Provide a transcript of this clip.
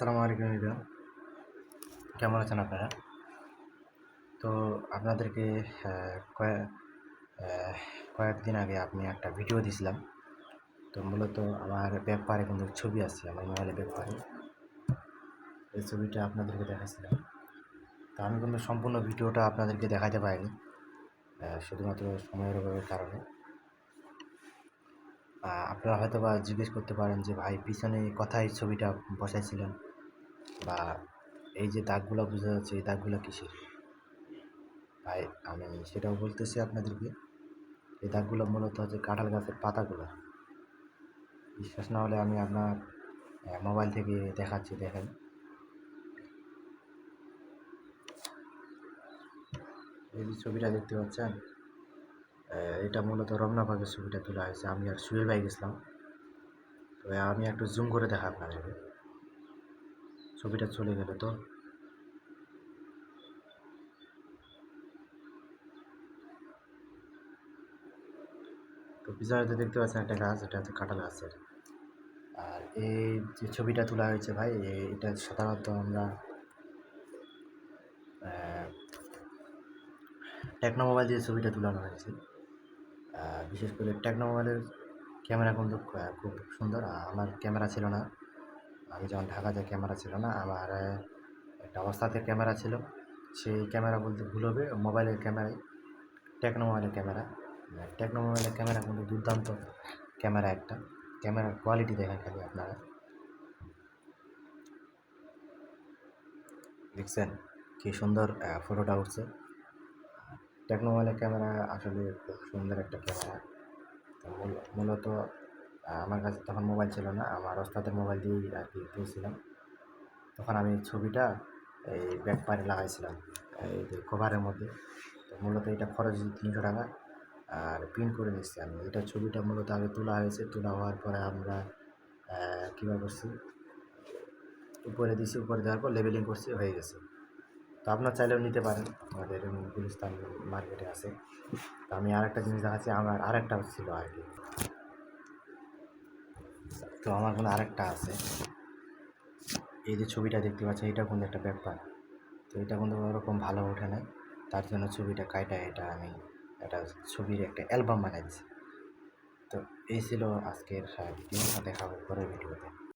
আসসালামু আলাইকুম রিদা কেমন আছেন আপনারা? তো আপনাদেরকে কয়েকদিন আগে আপনি একটা ভিডিও দিছিলাম। তো মূলত আমার ব্যাপারে কিন্তু ছবি আছে, আমার মোবাইলের ব্যাপারে। এই ছবিটা আপনাদেরকে দেখাচ্ছিলাম। তো আমি কিন্তু সম্পূর্ণ ভিডিওটা আপনাদেরকে দেখাতে পারিনি শুধুমাত্র সময়ের অভাবের কারণে। আপনারা হয়তো বা জিজ্ঞেস করতে পারেন যে, ভাই, পিছনে কথাই ছবিটা বসাইছিলেন। বা এই যে দাগগুলো বোঝা যাচ্ছে, এই দাগগুলো কিসের? ভাই, আমি সেটাও বলতেছি আপনাদেরকে, এই দাগগুলো মূলত হচ্ছে কাঁঠাল গাছের পাতাগুলো। বিশ্বাস না হলে আমি আপনার মোবাইল থেকে দেখাচ্ছি, দেখেন। এই যে ছবিটা দেখতে পাচ্ছেন এটা মূলত রমনা পার্কের ছবিটা তোলা হয়েছে। আমি আর শুয়ে বাই গেছিলাম। তো আমি একটু জুম করে দেখা আপনাদেরকে। ছবিটা চলে গেল তো। তো পিছনে দেখতে পাচ্ছেন একটা গাছ, এটা হচ্ছে কাঁঠাল গাছের। আর এই যে ছবিটা তোলা হয়েছে ভাই এটা সাধারণত আমরা টেকনো মোবাইল দিয়ে ছবিটা তোলানো হয়েছে। বিশেষ করে টেকনো মোবাইলের ক্যামেরা কিন্তু খুব সুন্দর। আমার ক্যামেরা ছিল না। আমি যখন ঢাকাতে ক্যামেরা ছিল না, আমার একটা অবস্থাতে ক্যামেরা ছিল। সেই ক্যামেরা বলতে ভুল হবে, মোবাইলের ক্যামেরাই, টেকনো মোবাইলের ক্যামেরা। টেকনো মোবাইলের ক্যামেরা কিন্তু দুর্দান্ত ক্যামেরা একটা। ক্যামেরার কোয়ালিটি দেখেন খালি আপনারা। দেখছেন কি সুন্দর ফটোটা উঠছে। টেকনো মোবাইলের ক্যামেরা আসলে খুব সুন্দর একটা ক্যামেরা। মূলত আমার কাছে তখন মোবাইল ছিল না, আমার ওস্তাদের মোবাইল দিয়েই আর কি তুলছিলাম। তখন আমি ছবিটা এই ব্যাক পারে লাগাইছিলাম, এই যে কভারের মধ্যে। তো মূলত এটা খরচ তিনশো টাকা, আর প্রিন্ট করে নিচ্ছি আমি। এটা ছবিটা মূলত আগে তোলা হয়েছে, তোলা হওয়ার পরে আমরা কীভাবে করছি? উপরে দিছি, উপরে দেওয়ার পর লেবেলিং করছি, হয়ে গেছে। তো আপনার চাইলেও নিতে পারেন, আমাদের গুলিস্তান মার্কেটে আছে। তো আমি আরেকটা জিনিস দেখাচ্ছি, আমার আরেকটা ছিল আর কি তো আমার কোনো আরেকটা আছে। এই যে ছবিটা দেখতে পাচ্ছেন, এটা কিন্তু একটা ব্যাপার। তো এটা কিন্তু ওরকম ভালো ওঠে না। তার জন্য ছবিটা কাইটা এটা আমি একটা ছবির একটা অ্যালবাম বানাইছি। তো এই ছিল আজকের ভিডিও। দেখা হবে পরের ভিডিওতে।